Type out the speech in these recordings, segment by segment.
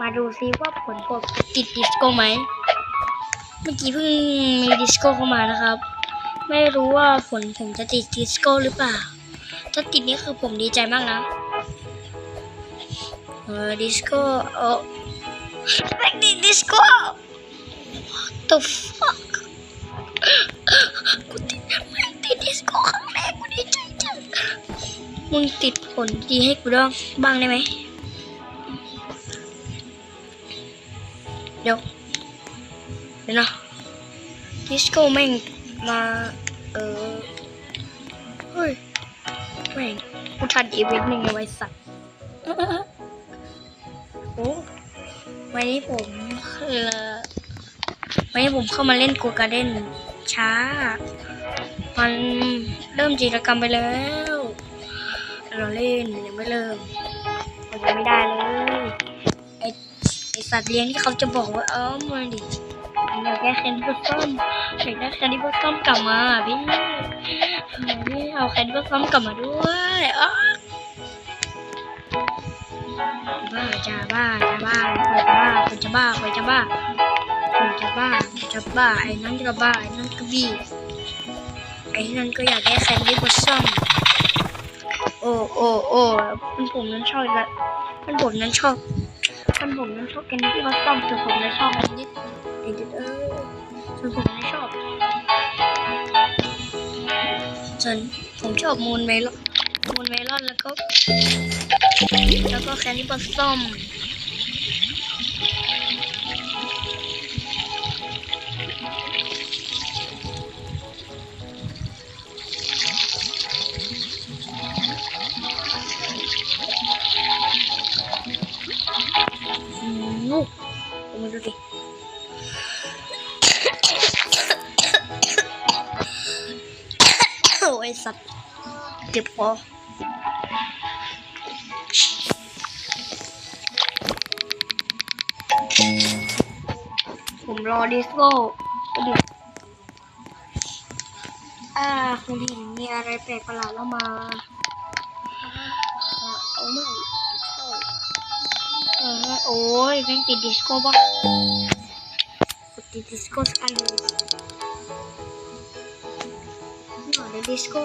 มาดูซิว่าผลผมติดดิสโก้ไหม เมื่อกี้เพิ่งมีดิสโก้เข้ามานะครับ ไม่รู้ว่าผลผมจะติดดิสโก้หรือเปล่า ถ้าติดนี่คือผมดีใจมากนะ เออดิสโก้เออแม่งติดดิสโก้ What the fuck กูติดแม่ติดดิสโก้ครั้งแรกกูดีใจจังมึงติดผลดีให้กูบ้างบ้างได้ไหม เดี๋ยวเดี๋ยวนะดิสโก้แม่งมาเออเฮ้ยแม่งกูทันอีเวนต์หนึ่งไว้สัตว์โอ้วันนี้ผมเออวันนี้ผมเข้ามาเล่นกูการ์เด้นช้า มันเริ่มกิจกรรมไปแล้ว เราเล่นยังไม่เริ่มมันยังไม่ได้เลย สัตว์เลี้ยงที่เขาจะบอกว่าเออมาดิอยากได้แคนดี้บอสซัมอยากได้แคนดี้บอสซัมกลับมาพี่พี่เอาแคนดี้บอสซัมกลับมาด้วยอ๋อบ้าจะบ้าจะบ้าคนจะบ้าคนจะบ้าคนจะบ้าคนจะบ้าคนจะบ้าไอ้นั่นก็บ้าไอ้นั่นก็บี้ไอ้นั่นก็อยากได้แคนดี้บอสซัมโอ้โอ้โอ้มันผมนั้นชอบอีกแล้วมันผมนั้นชอบ คนผมนั้นชอบกันที่เขาต้อมส่วนผมนั้นชอบอันที่เอเด็ดเออส่วนผมนั้นชอบส่วนผมชอบมูนเมลอนมูนเมลอนแล้วก็ แล้วก็แคนดี้บอสซอม ดูดิโอ้ยสัตว์เจ็บคอผมรอดิสโก้ดิอ่าคุณเห็นมีอะไรแปลกประหลาดแล้วมาอ่าเอาไม่ เออโอ้ยแม่งติดดิสโก้ปะกดติดดิสโก้สักอันเลยหน่อยดิสโก้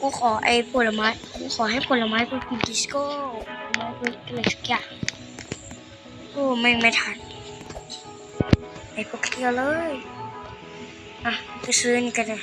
กูขอไอ้ผลไม้กูขอให้ผลไม้เป็นกินดิสโก้ไม้เป็นอะไรสักอย่างโอ้แม่งไม่ทันไอ้พวกเกียวเลย อะไปซื้อนี่กันเลย